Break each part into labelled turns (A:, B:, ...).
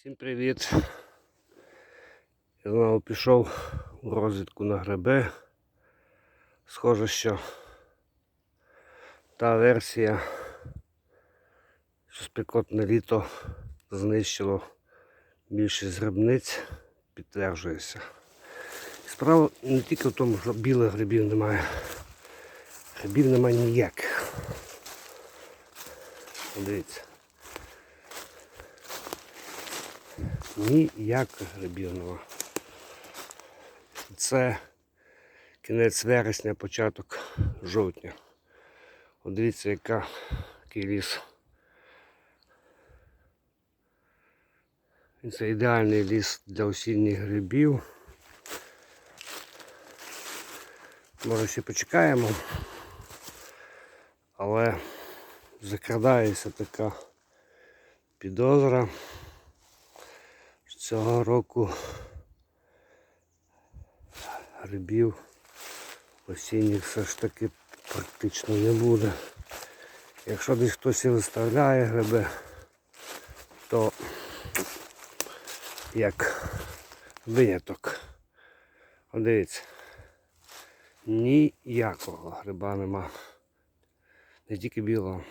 A: Всім привіт! Я знову пішов у розвідку на гриби. Схоже, що та версія, що спекотне літо знищило більшість грибниць, підтверджується. Справа не тільки в тому, що білих грибів немає. Грибів немає ніяких. Дивіться. Ніяких грибів нема. Це кінець вересня, початок жовтня. От дивіться, яка який ліс. Це ідеальний ліс для осінніх грибів. Може ще почекаємо, але закрадається така підозра. Цього року грибів осінніх все ж таки практично не буде. Якщо десь хтось і виставляє гриби, то як виняток. От Дивіться, ніякого гриба нема. Не тільки білого.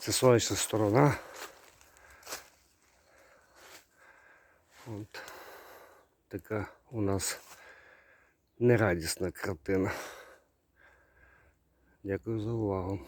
A: Це сонячна сторона. От така у нас нерадісна картина. Дякую за увагу.